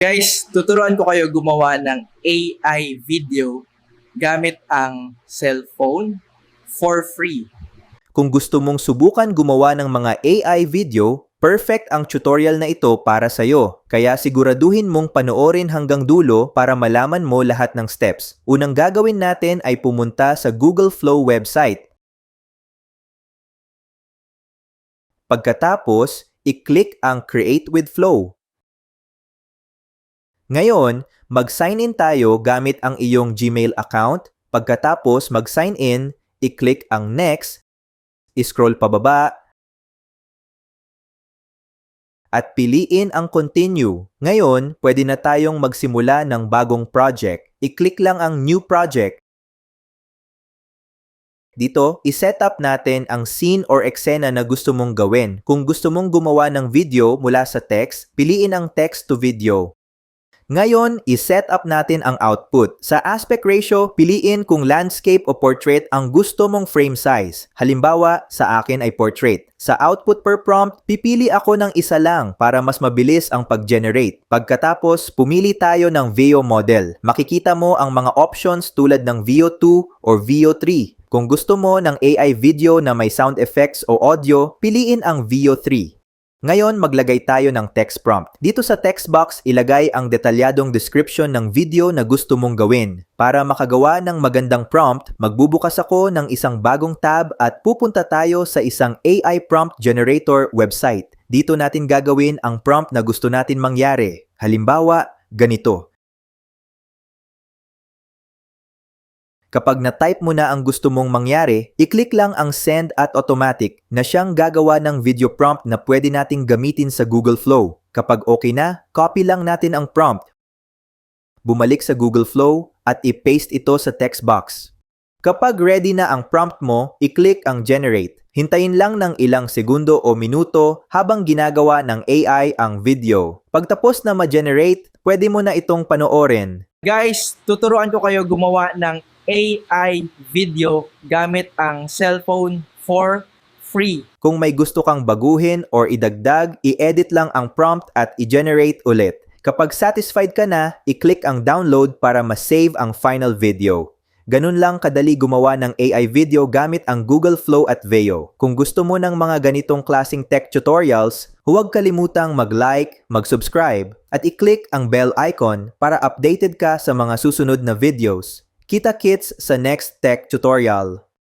Guys, tuturuan ko kayo gumawa ng AI video gamit ang cellphone for free. Kung gusto mong subukan gumawa ng mga AI video, perfect ang tutorial na ito para sa'yo. Kaya siguraduhin mong panoorin hanggang dulo para malaman mo lahat ng steps. Unang gagawin natin ay pumunta sa Google Flow website. Pagkatapos, i-click ang Create with Flow. Ngayon, mag-sign in tayo gamit ang iyong Gmail account. Pagkatapos mag-sign in, i-click ang Next, i-scroll pababa, at piliin ang Continue. Ngayon, pwede na tayong magsimula ng bagong project. I-click lang ang New Project. Dito, i-set up natin ang scene or eksena na gusto mong gawin. Kung gusto mong gumawa ng video mula sa text, piliin ang text to video. Ngayon, i-set up natin ang output. Sa aspect ratio, piliin kung landscape o portrait ang gusto mong frame size. Halimbawa, sa akin ay portrait. Sa output per prompt, pipili ako ng isa lang para mas mabilis ang pag-generate. Pagkatapos, pumili tayo ng VO model. Makikita mo ang mga options tulad ng VO2 or VO3. Kung gusto mo ng AI video na may sound effects o audio, piliin ang VO3. Ngayon, maglagay tayo ng text prompt. Dito sa text box, ilagay ang detalyadong description ng video na gusto mong gawin. Para makagawa ng magandang prompt, magbubukas ako ng isang bagong tab at pupunta tayo sa isang AI prompt generator website. Dito natin gagawin ang prompt na gusto natin mangyari. Halimbawa, ganito. Kapag na-type mo na ang gusto mong mangyari, i-click lang ang Send at Automatic na siyang gagawa ng video prompt na pwede nating gamitin sa Google Flow. Kapag okay na, copy lang natin ang prompt. Bumalik sa Google Flow at i-paste ito sa text box. Kapag ready na ang prompt mo, i-click ang Generate. Hintayin lang ng ilang segundo o minuto habang ginagawa ng AI ang video. Pagtapos na ma-generate, pwede mo na itong panoorin. Guys, tuturuan ko kayo gumawa ng AI video gamit ang cellphone for free. Kung may gusto kang baguhin or idagdag, i-edit lang ang prompt at i-generate ulit. Kapag satisfied ka na, i-click ang download para ma-save ang final video. Ganun lang kadali gumawa ng AI video gamit ang Google Flow at Veo. Kung gusto mo ng mga ganitong klasing tech tutorials, huwag kalimutang mag-like, mag-subscribe, at i-click ang bell icon para updated ka sa mga susunod na videos. Kita kits sa next tech tutorial.